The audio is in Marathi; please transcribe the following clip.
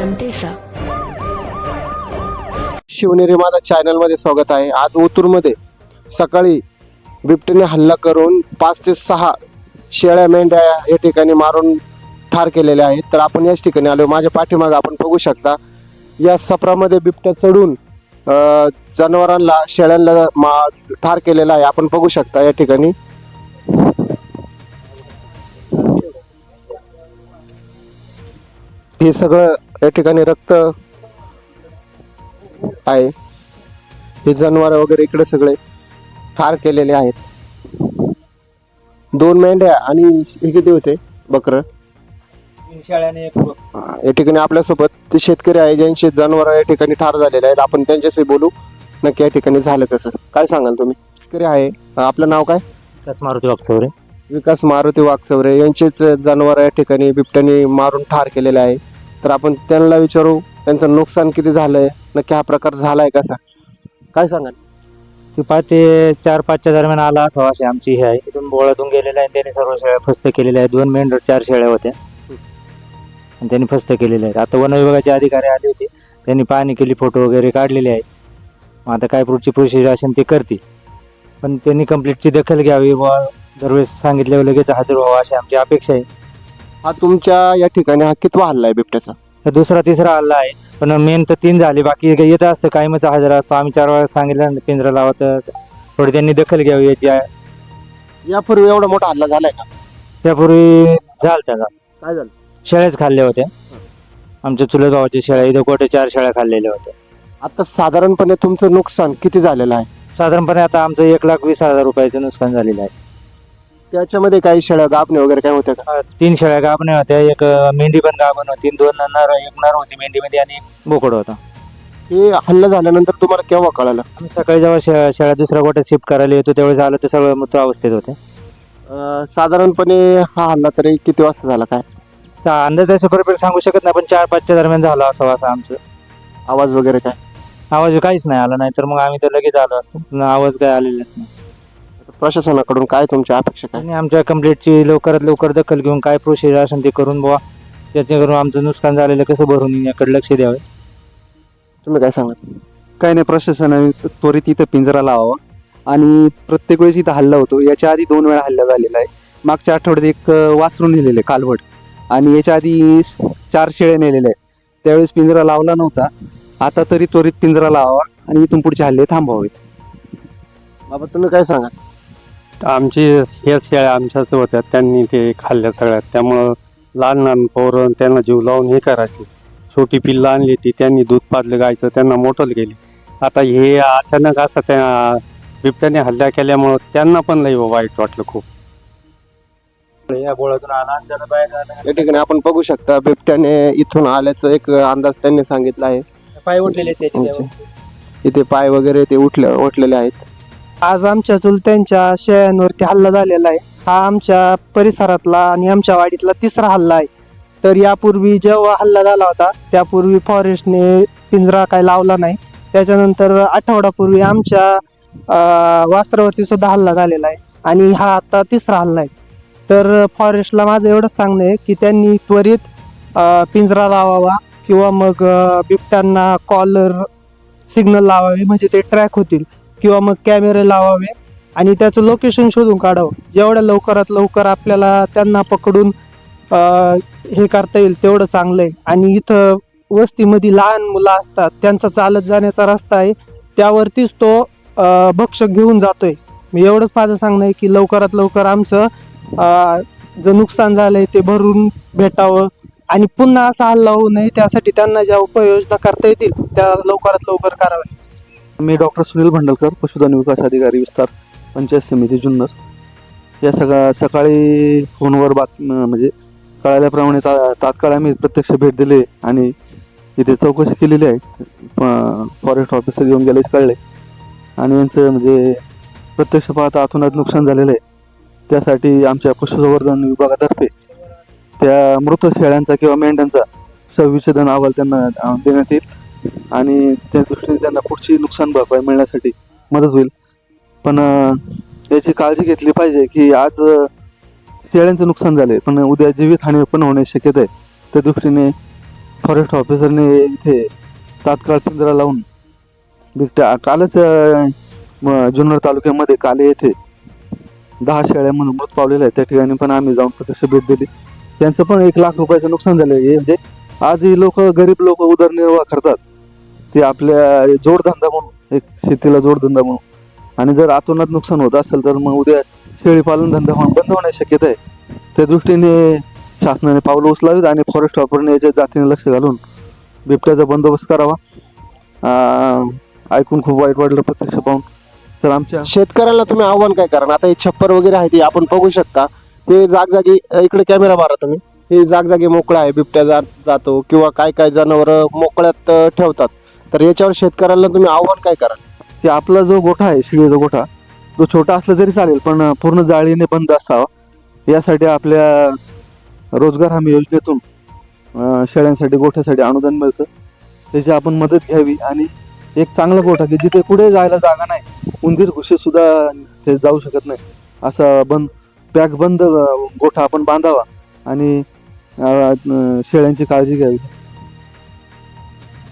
जनतेचा. शिवनेरी माझा चॅनलमध्ये स्वागत आहे. आज ओतूरमध्ये सकाळी बिबट्याने हल्ला करून पाच ते सहा शेळ्या मेंढ्या या ठिकाणी मारून ठार केलेल्या आहेत. तर आपण याच ठिकाणी आलो. माझ्या पाठीमागे आपण बघू शकता या सप्रामध्ये बिबट्या चढून जनावरांना शेळ्यांना मा ठार केलेला आहे. आपण बघू शकता या ठिकाणी. हे सगळं या ठिकाणी रक्त आहे. हे जनावर वगैरे इकडे सगळे ठार केलेले आहेत. दोन मेंढ्या आणि हे किती होते? बकर. या ठिकाणी आपल्यासोबत ते शेतकरी आहे ज्यांचे जनावर या ठिकाणी ठार झालेले आहेत. आपण त्यांच्याशी बोलू. नक्की या ठिकाणी झालं कसं काय सांगाल तुम्ही? शेतकरी आहे. आपलं नाव काय? विकास मारुती वागचौरे विकास मारुती वागचौरे यांचेच जनावर या ठिकाणी बिबट्याने मारून ठार केलेले आहे. तर आपण त्यांना विचारू त्यांचं नुकसान किती झालंय नक्की हा प्रकार झालाय कसा? काय सांगाल? ते पाच ते चार पाचच्या दरम्यान आला असावा असे आमची हे आहे. इथून बोळातून गेलेला आहे त्यांनी सर्व शेळ्या फस्त केलेल्या आहेत. दोन मेंढर चार शेळ्या होत्या. आणि त्यांनी फस्त केलेल्या आहेत. आता वन विभागाचे अधिकारी आले होते. त्यांनी पाहणी केली फोटो वगैरे काढलेले आहेत. मग आता काय पुढची प्रोसिजर असेल ते करतील. पण त्यांनी कंप्लीटची दखल घ्यावी व दरवेळेस सांगितल्यावर लगेच हजर व्हावं अशी आमची अपेक्षा आहे. हा तुमच्या या ठिकाणी हा कितवा हल्ला आहे बिबट्याचा? तर दुसरा तिसरा हल्ला आहे. पण मेन तर तीन झाली. बाकी येत असतं कायमच हजर असतो. आम्ही चार वेळा सांगितलं ना पिंजरा लावा तर थोडी त्यांनी दखल घ्यावी याची. यापूर्वी एवढा मोठा हल्ला झालाय का? त्यापूर्वी झाल त्याचा काय झालं? शेळ्याच खाल्ल्या होत्या. आमच्या चुलत भावाच्या शेळ्या इथं कोटे चार शेळ्या खाल्लेल्या होत्या. आता साधारणपणे तुमचं नुकसान किती झालेलं आहे? साधारणपणे आता आमचं एक लाख वीस हजार रुपयाचं नुकसान झालेलं आहे. त्याच्यामध्ये काही शेळ्या गाभणे वगैरे काय होत्या का? तीन शेळ्या गाभण्या होत्या. एक अं, मेंढी पण गाभण होती. दोन नर एक नर होती मेंढीमध्ये आणि एक बोकड होता. हे हल्ला झाल्यानंतर तुम्हाला केव्हा कळालं? आम्ही सकाळी जेव्हा शे- शेळ्या दुसऱ्या गोट्यात शिफ्ट करायला येतो त्यावेळेस आलं ते सगळं मृत अवस्थेत होते. अं, साधारणपणे हा हल्ला तरी किती वाजता झाला काय? तर अंदाज असं परफेक्ट सांगू शकत नाही पण चार पाचच्या दरम्यान झाला असावा असं आमचं. आवाज वगैरे काय? आवाज काहीच नाही आला नाही तर मग आम्ही तर लगेच आलो असतो. पण आवाज काय आलेलाच नाही. प्रशासनाकडून काय तुमची अपेक्षा काय? आणि आमच्या कंप्लेंटची लवकरात लवकर दखल घेऊन काय प्रोसिजर असेल ते करून बुवा. त्याच्याकरून आमचं नुकसान झालेलं कसं भरून येईल याकडे लक्ष द्यावे. तुम्ही काय सांगाल? काही नाही प्रशासनाने त्वरित इथं पिंजरा लावावा. आणि प्रत्येक वेळेस इथं हल्ला होतो. याच्या आधी दोन वेळा हल्ला झालेला आहे. मागच्या आठवड्यात एक अं, वासरू नेलेलं आहे कालवड. आणि याच्या आधी चार शेळे नेलेले आहेत. त्यावेळेस पिंजरा लावला नव्हता. आता तरी त्वरित पिंजरा लावावा आणि इथून पुढचे हल्ले थांबवावेत. बाबा तुम्ही काय आमची ह्या शेळ्या आमच्याच होत्या. त्यांनी ते खाल्ल्या सगळ्यात. त्यामुळं लहान लहान पोरं त्यांना जीव लावून हे करायचे. छोटी पिल्लं आणली ती त्यांनी दूध पाजलं गायचं त्यांना मोठं गेली आता हे अचानक असं त्या बिबट्याने हल्ला केल्यामुळं त्यांना पण लई वाईट वाटलं खूप. या गोळ्यातून आला आणि त्याला बाहेर आला. या ठिकाणी आपण बघू शकता बिबट्याने इथून आल्याचं एक अंदाज त्यांनी सांगितला आहे. पाय उठलेले आहेत त्याचे अच्छा. इथे पाय वगैरे ते उठले उठलेले आहेत. आज आमच्या चुलत्यांच्या शेळ्यांवरती हल्ला झालेला आहे. हा आमच्या परिसरातला आणि आमच्या वाडीतला तिसरा हल्ला आहे. तर यापूर्वी जेव्हा हल्ला झाला होता त्यापूर्वी फॉरेस्टने पिंजरा काय लावला नाही. त्याच्यानंतर आठवडापूर्वी आमच्या अं, वासरावरती सुद्धा हल्ला झालेला आहे. आणि हा आता तिसरा हल्ला आहे. तर फॉरेस्टला माझं एवढंच सांगणं आहे की त्यांनी त्वरित पिंजरा लावावा किंवा मग बिबट्यांना कॉलर सिग्नल लावावे. म्हणजे ते ट्रॅक होतील. किंवा मग कॅमेरे लावावे आणि त्याचं लोकेशन शोधून काढावं. जेवढ्या लवकरात लवकर आपल्याला त्यांना पकडून हे करता येईल तेवढं चांगलं आहे. आणि इथं वस्तीमध्ये लहान मुलं असतात त्यांचा चालत जाण्याचा रस्ता आहे त्यावरतीच तो भक्षक घेऊन जातोय. मी एवढंच माझं सांगणं आहे की लवकरात लवकर आमचं जे नुकसान झालंय ते भरून भेटावं. आणि पुन्हा असा हल्ला होऊ नये त्यासाठी त्यांना ज्या उपाययोजना करता येतील त्या लवकरात लवकर कराव्या मी डॉक्टर सुनील भंडलकर पशुधन विकास अधिकारी विस्तार पंचायत समिती जुन्नर. या सगळ्या सकाळी फोनवर बातमी म्हणजे कळाल्याप्रमाणे ता तात्काळ आम्ही प्रत्यक्ष भेट दिली आणि इथे चौकशी केलेली आहे. फॉरेस्ट ऑफिसर येऊन गेलेच कळले. आणि यांचं म्हणजे प्रत्यक्ष पाहता अतोनात नुकसान झालेलं आहे. त्यासाठी आमच्या पशुसंवर्धन विभागातर्फे त्या मृत शेळ्यांचा किंवा मेंढ्यांचा सविच्छेदन अहवाल त्यांना देण्यात येईल. आणि त्या दृष्टीने त्यांना पुढची नुकसान भरपाई मिळण्यासाठी मदत होईल. पण याची काळजी घेतली पाहिजे की आज शेळ्यांचं नुकसान झाले पण उद्या जीवितहानी पण होण्याची शक्यता आहे. त्या दृष्टीने फॉरेस्ट ऑफिसरने इथे तात्काळ पिंजरा लावून बिबट्या कालच जुन्नर तालुक्यामध्ये काले येथे दहा शेळ्या म्हणून मृत पावलेले आहे त्या ठिकाणी पण आम्ही जाऊन प्रत्यक्ष भेट दिली. त्यांचं पण एक लाख रुपयाचं नुकसान झालं आहे म्हणजे आजही लोक गरीब लोक उदरनिर्वाह करतात. ते आपल्या जोडधंदा म्हणून एक शेतीला जोडधंदा म्हणून. आणि जर आतोनात नुकसान होत असेल तर मग उद्या शेळी पालन धंदा होऊन बंद होण्याची शक्यता आहे. त्या दृष्टीने शासनाने पावलं उचलावीत आणि फॉरेस्ट वापरणे याच्या जातीने लक्ष घालून बिबट्याचा बंदोबस्त करावा. ऐकून खूप वाईट वाटलं प्रत्यक्ष पाहून. तर आमच्या शेतकऱ्याला तुम्ही आव्हान काय करा आता हे छप्पर वगैरे आहे ते आपण बघू शकता. ते जागजागी इकडे कॅमेरा मारा तुम्ही. हे जागजागी मोकळा आहे बिबट्या जात जातो किंवा काय काय जनावर मोकळ्यात ठेवतात. तर याच्यावर शेतकऱ्याला तुम्ही आव्हान काय करा? की आपला जो गोठा आहे शिळेचा गोठा तो छोटा असला तरी चालेल पण पूर्ण जाळीने बंद असावा. यासाठी आपल्या रोजगार हमी योजनेतून शेळ्यांसाठी गोठ्यासाठी अनुदान मिळतं. त्याची आपण मदत घ्यावी आणि एक चांगला गोठा की जिथे कुठे जायला जागा नाही उंदीर घुसे सुद्धा ते जाऊ शकत नाही. असा बंद पॅक बंद गोठा आपण बांधावा आणि शेळ्यांची काळजी घ्यावी.